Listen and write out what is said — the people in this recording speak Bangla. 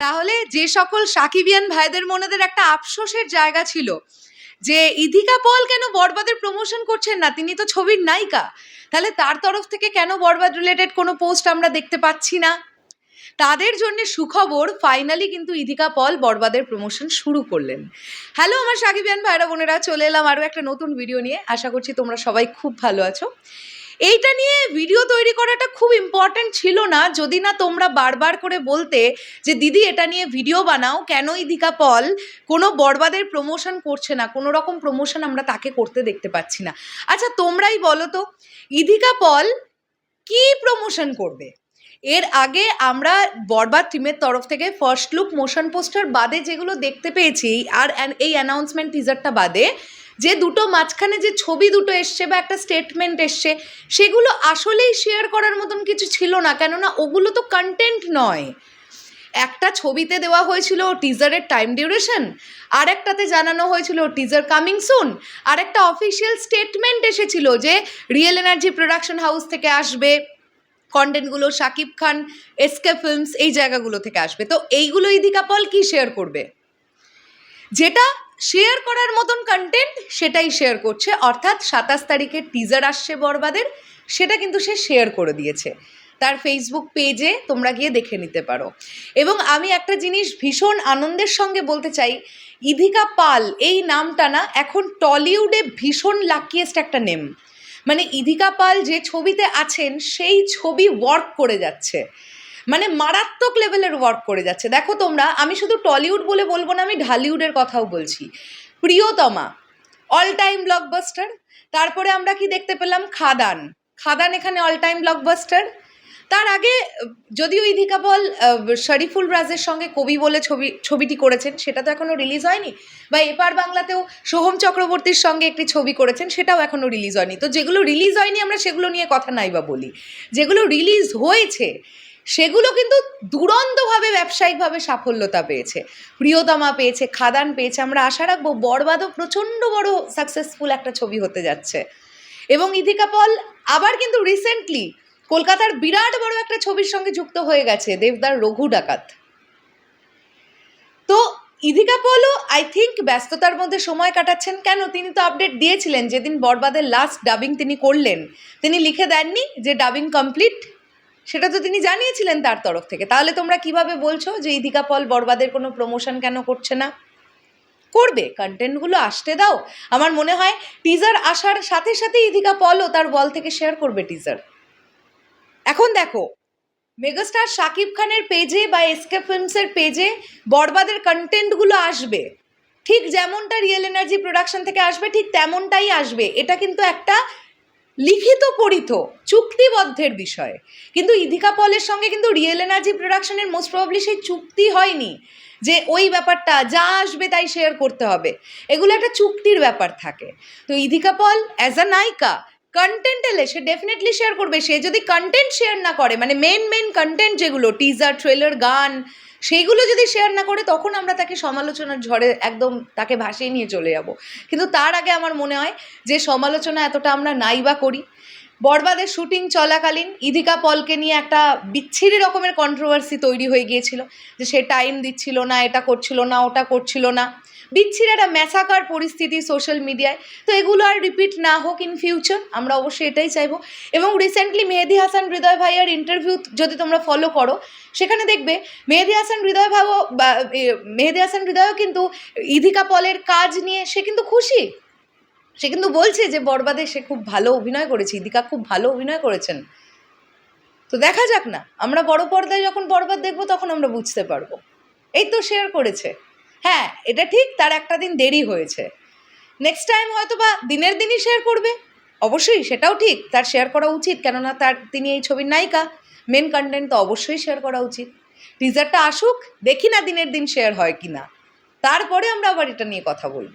তাহলে যে সকল সাকিবিয়ান ভাইদের মনেদের একটা আফসোসের জায়গা ছিল যে ইধিকা পল কেন বরবাদের প্রমোশন করছেন না? তিনি তো ছবির নায়িকা। তাহলে তার তরফ থেকে কেন বরবাদ রিলেটেড কোনো পোস্ট আমরা দেখতে পাচ্ছি না? তাদের জন্য সুখবর ফাইনালি কিন্তু ইধিকা পল বরবাদের প্রমোশন শুরু করলেন। হ্যালো আমার সাকিবিয়ান ভাইরা বোনেরা, চলে এলাম আরও একটা নতুন ভিডিও নিয়ে। আশা করছি তোমরা সবাই খুব ভালো আছো। এইটা নিয়ে ভিডিও তৈরি করাটা খুব ইম্পর্ট্যান্ট ছিল না। যদি না তোমরা বারবার করে বলতে যে, দিদি, এটা নিয়ে ভিডিও বানাও, কেন ইধিকা পল? কোনো বরবাদের প্রমোশন করছে না। কোনো রকম প্রমোশন আমরা তাকে করতে দেখতে পাচ্ছি না। আচ্ছা তোমরাই বলো তো ইধিকা পল কি প্রমোশন করবে? এর আগে আমরা বরবাদ টিমের তরফ থেকে ফার্স্ট লুক মোশন পোস্টার বাদে যেগুলো দেখতে পেয়েছি, আর এই অ্যানাউন্সমেন্ট টিজারটা বাদে যে দুটো মাঝখানে যে ছবি দুটো এসছে বা একটা স্টেটমেন্ট এসছে, সেগুলো আসলেই শেয়ার করার মতন কিছু ছিল না। কেননা ওগুলো তো কন্টেন্ট নয়। একটা ছবিতে দেওয়া হয়েছিল টিজারের টাইম ডিউরেশন আর একটাতে জানানো হয়েছিল টিজার কামিং সুন আর একটা অফিসিয়াল স্টেটমেন্ট এসেছিল যে রিয়েল এনার্জি প্রোডাকশন হাউস থেকে আসবে কন্টেন্টগুলো শাকিব খান এসকে ফিল্মস এই জায়গাগুলো থেকে আসবে। তো এইগুলো ইদিকা পল কি শেয়ার করবে? যেটা শেয়ার করার মতন কন্টেন্ট সেটাই শেয়ার করছে। অর্থাৎ সাতাশ তারিখে টিজার আসছে বরবাদের সেটা কিন্তু সে শেয়ার করে দিয়েছে। তার ফেসবুক পেজে তোমরা গিয়ে দেখে নিতে পারো। এবং আমি একটা জিনিস ভীষণ আনন্দের সঙ্গে বলতে চাই, ইধিকা পাল, এই নামটা না এখন টলিউডে ভীষণ লাকিয়েস্ট একটা নেম মানে ইধিকা পাল যে ছবিতে আছেন, সেই ছবি ওয়ার্ক করে যাচ্ছে। মানে মারাত্মক লেভেলের ওয়ার্ক করে যাচ্ছে। দেখো তোমরা, আমি শুধু টলিউড বলে বলব না, আমি ঢালিউডের কথাও বলছি। প্রিয়তমা অল টাইম ব্লকবাস্টার তারপরে আমরা কি দেখতে পেলাম? খাদান। খাদান এখানে অল টাইম ব্লকবাস্টার তার আগে, যদিও ইধিকা বল শরীফুল রাজের সঙ্গে কবি বলে ছবি, ছবিটি করেছেন, সেটা তো এখনও রিলিজ হয়নি, বা এপার বাংলাতেও সোহম চক্রবর্তীর সঙ্গে একটি ছবি করেছেন, সেটাও এখনও রিলিজ হয়নি। তো যেগুলো রিলিজ হয়নি, আমরা সেগুলো নিয়ে কথা নাই বা বলি। যেগুলো রিলিজ হয়েছে সেগুলো কিন্তু দুরন্তভাবে ব্যবসায়িকভাবে সাফল্যতা পেয়েছে। প্রিয়তমা পেয়েছে, খাদান পেয়েছে। আমরা আশা রাখব বরবাদও প্রচণ্ড বড় সাকসেসফুল একটা ছবি হতে যাচ্ছে। এবং ইধিকা পল আবার কিন্তু রিসেন্টলি কলকাতার বিরাট বড় একটা ছবির সঙ্গে যুক্ত হয়ে গেছে, দেবদার রঘু ডাকাত। তো ইধিকা পলও আই থিঙ্ক ব্যস্ততার মধ্যে সময় কাটাচ্ছেন কেন? তিনি তো আপডেট দিয়েছিলেন, যেদিন বরবাদের লাস্ট ডাবিং তিনি করলেন। তিনি লিখে দেননি যে ডাবিং কমপ্লিট সেটা তো তিনি জানিয়েছিলেন তার তরফ থেকে। তাহলে তোমরা কীভাবে বলছো যে ইধিকা পল বরবাদের কোনো প্রমোশন কেন করছে না? করবে কন্টেন্টগুলো আসতে দাও। আমার মনে হয় টিজার আসার সাথে সাথে ইধিকা পলও তার বল থেকে শেয়ার করবে টিজার এখন দেখো মেগাস্টার শাকিব খানের পেজে বা এসকে ফিল্মসের পেজে বরবাদের কন্টেন্টগুলো আসবে। ঠিক যেমনটা রিয়েল এনার্জি প্রোডাকশন থেকে আসবে, ঠিক তেমনটাই আসবে। এটা কিন্তু একটা লিখিত পড়িত, চুক্তিবদ্ধের বিষয়ে। কিন্তু ইধিকা পলের সঙ্গে কিন্তু রিয়েল এনার্জি প্রোডাকশনের মোস্ট প্রবলি সেই চুক্তি হয়নি যে ওই ব্যাপারটা যা আসবে তাই শেয়ার করতে হবে। এগুলো একটা চুক্তির ব্যাপার থাকে। তো ইধিকা পল অ্যাজ আ নায়িকা কন্টেন্ট এলে সে ডেফিনেটলি শেয়ার করবে। সে যদি কন্টেন্ট শেয়ার না করে মানে মেন মেন কন্টেন্ট যেগুলো টিজার ট্রেলার গান সেইগুলো যদি শেয়ার না করে, তখন আমরা তাকে সমালোচনার ঝড়ে একদম তাকে ভাসিয়ে নিয়ে চলে যাব। কিন্তু তার আগে আমার মনে হয় যে, সমালোচনা এতটা আমরা নাই বা করি। বরবাদের শুটিং চলাকালীন ইধিকা পলকে নিয়ে একটা বিচ্ছিরি রকমের কন্ট্রোভার্সি তৈরি হয়ে গিয়েছিল। যে সে টাইম দিচ্ছিল না, এটা করছিল না, ওটা করছিল না। বিচ্ছিরি একটা ম্যাসাকার পরিস্থিতি সোশ্যাল মিডিয়ায় তো এগুলো আর রিপিট না হোক ইন ফিউচার আমরা অবশ্যই এটাই চাইব। এবং রিসেন্টলি মেহেদি হাসান, হৃদয় ভাইয়ার ইন্টারভিউ যদি তোমরা ফলো করো, সেখানে দেখবে মেহেদি হাসান, হৃদয় ভাইও মেহেদি হাসান, হৃদয়ও কিন্তু ইধিকা পলের কাজ নিয়ে সে কিন্তু খুশি। সে কিন্তু বলছে যে বরবাদে সে খুব ভালো অভিনয় করেছে, ইদিকা খুব ভালো অভিনয় করেছেন। তো দেখা যাক না, আমরা বড় পর্দায় যখন বরবাদ দেখব তখন আমরা বুঝতে পারব। এই তো শেয়ার করেছে। হ্যাঁ এটা ঠিক, তার একটা দিন দেরি হয়েছে। নেক্সট টাইম হয়তো বা দিনের দিনই শেয়ার করবে। অবশ্যই, সেটাও ঠিক, তার শেয়ার করা উচিত, কেননা তার, তিনি এই ছবির নায়িকা। মেন কন্টেন্ট তো অবশ্যই শেয়ার করা উচিত। টিজারটা আসুক, দেখি না দিনের দিন শেয়ার হয় কি না তারপরে আমরা আবার এটা নিয়ে কথা বলব।